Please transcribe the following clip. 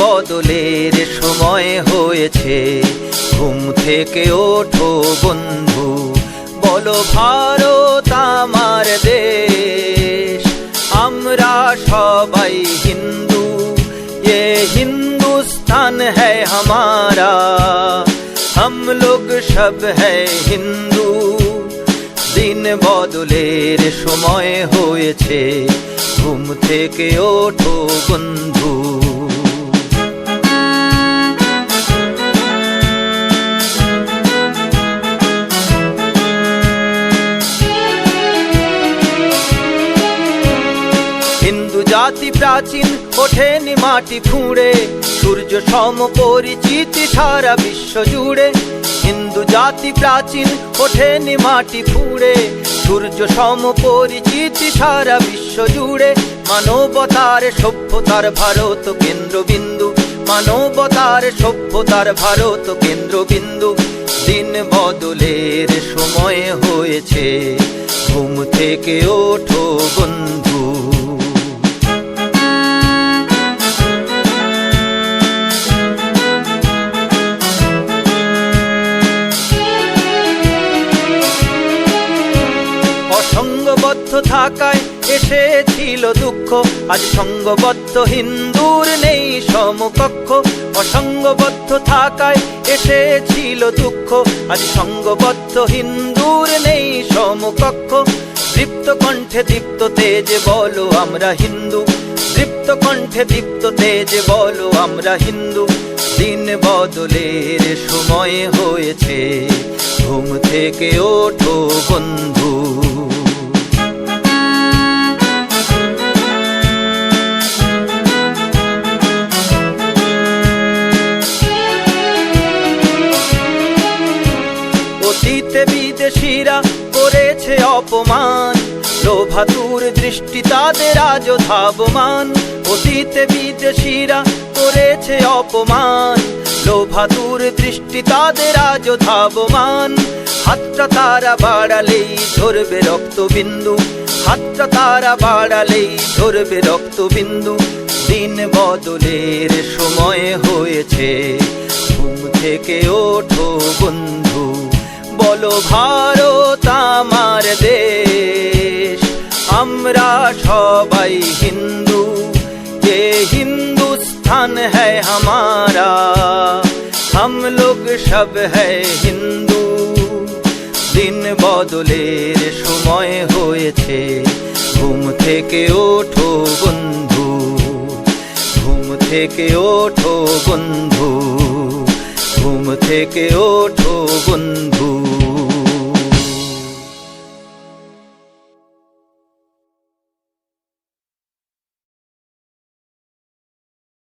বদলের সময় হয়েছে ঘুম থেকে ওঠো বন্ধু বলো ভারত আমার দেশ আমরা সবাই হিন্দু ये हिंदुस्तान है हमारा हम लोग सब है হিন্দু দিন বদলের সময় হয়েছে ঘুম থেকে ওঠো বন্ধু প্রাচীন ওঠেনি মাটি খুঁড়ে। সূর্য সম পরিচিতি সারা বিশ্ব জুড়ে। হিন্দু জাতি প্রাচীন ওঠেনি মাটি খুঁড়ে। সূর্য সম পরিচিতি সারা বিশ্ব জুড়ে। মানবতার সভ্যতার ভারত কেন্দ্রবিন্দু। মানবতার সভ্যতার ভারত কেন্দ্রবিন্দু। দিন বদলের সময় হয়েছে। ঘুম থেকে ওঠো বন্ধু। থাকায় এসেছিল দুঃখ। আজ সঙ্গবদ্ধ হিন্দুর নেই সমকক্ষ। অসঙ্গবদ্ধ থাকায় এসেছিল দুঃখ। আজ সঙ্গবদ্ধ হিন্দুর নেই সমকক্ষ। দীপ্ত কণ্ঠে দীপ্ত তেজ বলো আমরা হিন্দু। দীপ্ত কণ্ঠে দীপ্ত তেজ বলো আমরা হিন্দু। দিন বদলের সময় হয়েছে। ঘুম থেকে ওঠো বন্ধু। বিদেশিরা করেছে অপমান। লোভাতুর দৃষ্টি তাদের আজ ধাবমান। অতীতে বিদেশিরা করেছে অপমান। লোভাতুর দৃষ্টি তাদের আজ ধাবমান। হাতটা তারা বাড়ালেই ধরবে রক্তবিন্দু। হাতটা তারা বাড়ালেই ধরবে রক্তবিন্দু। দিন বদলের সময় হয়েছে। ঘুম থেকে ওঠো বন্ধু। বলো ভারত আমার দেশ আমরা সবাই হিন্দু ये हिंदुस्तान है हमारा हम लोग सब है হিন্দু দিন বদলের সময় হয়েছে ঘুম থেকে ওঠো বন্ধু ঘুম থেকে ওঠো বন্ধু ঘুম থেকে ওঠো বন্ধু